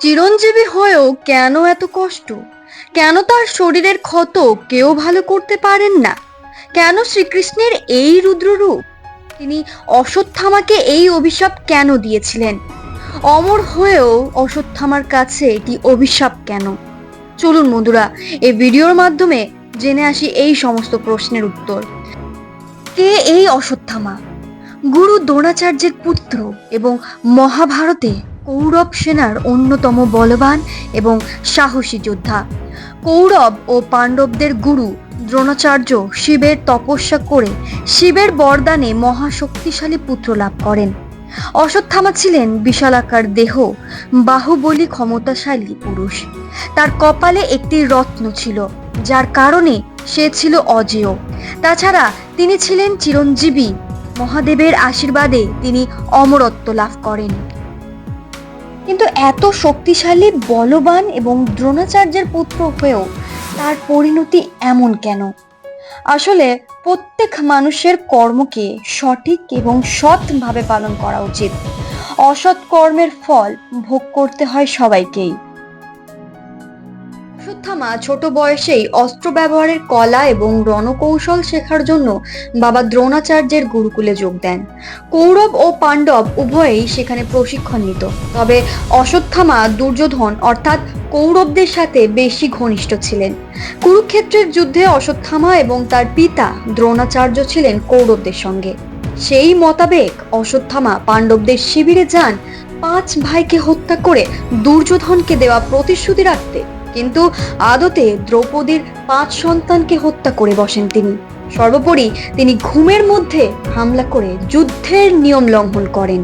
চিরঞ্জীবী হয়েও কেন এত কষ্ট? কেন তার শরীরের ক্ষত কেউ ভালো করতে পারেন না? কেন শ্রীকৃষ্ণের এই রুদ্ররূপ? তিনি অশ্বত্থামাকে এই অভিশাপ কেন দিয়েছিলেন? অমর হয়েও অশ্বত্থামার কাছে এটি অভিশাপ কেন? চলুন বন্ধুরা, এই ভিডিওর মাধ্যমে জেনে আসি এই সমস্ত প্রশ্নের উত্তর। কে এই অশ্বত্থামা? গুরু দ্রোণাচার্যের পুত্র এবং মহাভারতে কৌরব সেনার অন্যতম বলবান এবং সাহসী যোদ্ধা। কৌরব ও পাণ্ডবদের গুরু দ্রোণাচার্য শিবের তপস্যা করে শিবের বরদানে মহাশক্তিশালী পুত্র লাভ করেন। অশ্বত্থামা ছিলেন বিশালাকার দেহ, বাহুবলী ক্ষমতাশালী পুরুষ। তার কপালে একটি রত্ন ছিল, যার কারণে সে ছিল অজেয়। তাছাড়া তিনি ছিলেন চিরঞ্জীবী। মহাদেবের আশীর্বাদে তিনি অমরত্ব লাভ করেন। কিন্তু এত শক্তিশালী, বলবান এবং দ্রোণাচার্যের পুত্র হয়েও তার পরিণতি এমন কেন? আসলে প্রত্যেক মানুষের কর্মকে সঠিক এবং সৎভাবে পালন করা উচিত? অসৎ কর্মের ফল ভোগ করতে হয় সবাইকেই। অশ্বত্থামা ছোট বয়সেই অস্ত্র ব্যবহারের কলা এবং রণকৌশল শেখার জন্য বাবা দ্রোণাচার্যের গুরুকুলে যোগ দেন। কৌরব ও পাণ্ডব উভয়েই সেখানে প্রশিক্ষণ নিত। তবে অশ্বত্থামা দুর্যোধন অর্থাৎ কৌরবদের সাথে বেশি ঘনিষ্ঠ ছিলেন। কুরুক্ষেত্রের যুদ্ধে অশ্বত্থামা এবং তার পিতা দ্রোণাচার্য ছিলেন কৌরবদের সঙ্গে। সেই মোতাবেক অশ্বত্থামা পাণ্ডবদের শিবিরে যান, পাঁচ ভাইকে হত্যা করে দুর্যোধনকে দেওয়া প্রতিশ্রুতি রাখতে। কিন্তু আদতে দ্রৌপদীর পাঁচ সন্তানকে হত্যা করে বসেন তিনি। সর্বোপরি তিনি ঘুমের মধ্যে হামলা করে যুদ্ধের নিয়ম লঙ্ঘন করেন।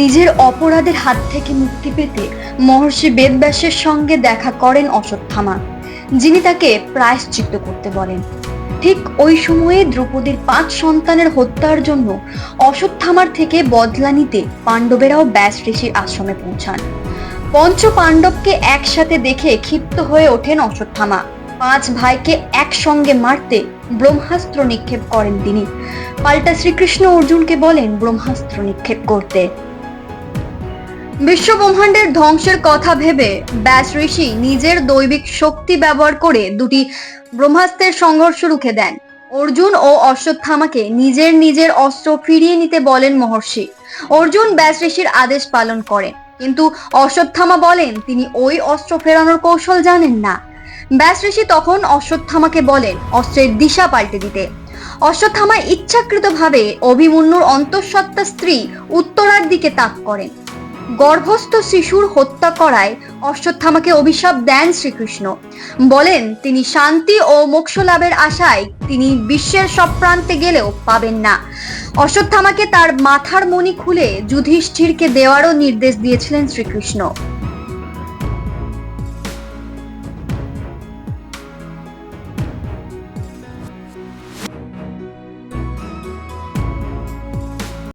নিজের অপরাধের হাত থেকে মুক্তি পেতে মহর্ষি বেদব্যাসের সঙ্গে দেখা করেন অশ্বত্থামা, যিনি তাকে প্রায়শ্চিত্ত করতে বলেন। ঠিক ওই সময়ে দ্রৌপদীর পাঁচ সন্তানের হত্যার জন্য অশ্বত্থামার থেকে বদলা নিতে পাণ্ডবেরাও ব্যাস ঋষির আশ্রমে পৌঁছান। পঞ্চ পাণ্ডবকে একসাথে দেখে ক্ষিপ্ত হয়ে ওঠেন অশ্বত্থামা পাঁচ ভাইকে একসঙ্গে মারতে ব্রহ্মাস্ত্র নিক্ষেপ করেন তিনি। পাল্টা শ্রীকৃষ্ণ অর্জুনকে বলেন ব্রহ্মাস্ত্র নিক্ষেপ করতে। বিশ্ব ব্রহ্মাণ্ডের ধ্বংসের কথা ভেবে ব্যাস ঋষি নিজের দৈবিক শক্তি ব্যবহার করে দুটি ব্রহ্মাস্ত্রের সংঘর্ষ রুখে দেন। অর্জুন ও অশ্বত্থামাকে নিজের নিজের অস্ত্র ফিরিয়ে নিতে বলেন মহর্ষি। অর্জুন ব্যাস ঋষির আদেশ পালন করেন। কিন্তু অশ্বত্থামা বলেন, তিনি ওই অস্ত্র ফেরানোর কৌশল জানেন না। ব্যাস ঋষি তখন অশ্বত্থামাকে বলেন, অস্ত্রের দিশা পাল্টে দিতে। অশ্বত্থামা ইচ্ছাকৃতভাবে অভিমন্যুর অন্তঃসত্ত্বা স্ত্রী উত্তরার দিকে তাক করেন। গর্ভস্থ শিশুর হত্যা করায় অশ্বত্থামাকে অভিশাপ দেন শ্রীকৃষ্ণ। বলেন, তিনি শান্তি ও মোক্ষ লাভের আশায় তিনি বিশ্বের সব প্রান্তে গেলেও পাবেন না। অশ্বত্থামাকে তার মাথার মণি খুলে যুধিষ্ঠিরকে দেওয়ারও নির্দেশ দিয়েছিলেন শ্রীকৃষ্ণ।